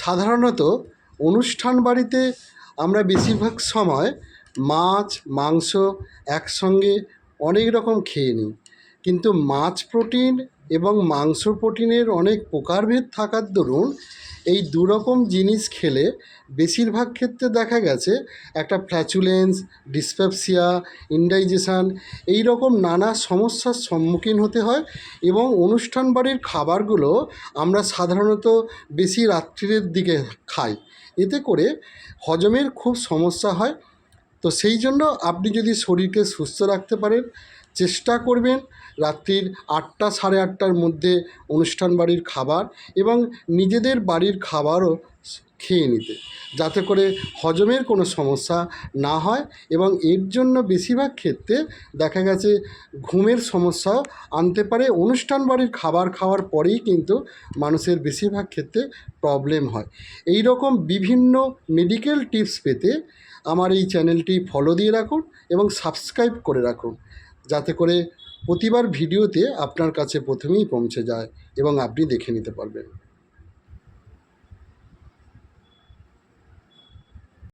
সাধারণত অনুষ্ঠান বাড়িতে আমরা বেশিরভাগ সময় মাছ, মাংস একসঙ্গে অনেক রকম খেয়ে নিই। কিন্তু মাছ প্রোটিন এবং মাংস প্রোটিনের অনেক প্রকারভেদ থাকার দরুন এই দু রকম জিনিস খেলে বেশিরভাগ ক্ষেত্রে দেখা গেছে একটা ফ্ল্যাচুলেন্স, ডিসপেপসিয়া, ইনডাইজেশান এই রকম নানা সমস্যার সম্মুখীন হতে হয় এবং অনুষ্ঠান বাড়ির খাবারগুলো আমরা সাধারণত বেশি রাত্রিরের দিকে খাই। এতে করে হজমের খুব সমস্যা হয়। তো সেই জন্য আপনি যদি শরীরকে সুস্থ রাখতে পারেন চেষ্টা করবেন রাত্রির আটটা সাড়ে আটটার মধ্যে অনুষ্ঠান বাড়ির খাবার এবং নিজেদের বাড়ির খাবারও খেয়ে নিতে, যাতে করে হজমের কোনো সমস্যা না হয় এবং এর জন্য বেশিরভাগ ক্ষেত্রে দেখা গেছে ঘুমের সমস্যাও আনতে পারে। অনুষ্ঠান বাড়ির খাবার খাওয়ার পরেই কিন্তু মানুষের বেশিরভাগ ক্ষেত্রে প্রবলেম হয়। এই রকম বিভিন্ন মেডিকেল টিপস পেতে আমার এই চ্যানেলটি ফলো দিয়ে রাখুন এবং সাবস্ক্রাইব করে রাখুন। যাতে করে প্রতিবার ভিডিওতে আপনার কাছে প্রথমেই পৌঁছে যায় এবং আপনি দেখে নিতে পারবেন।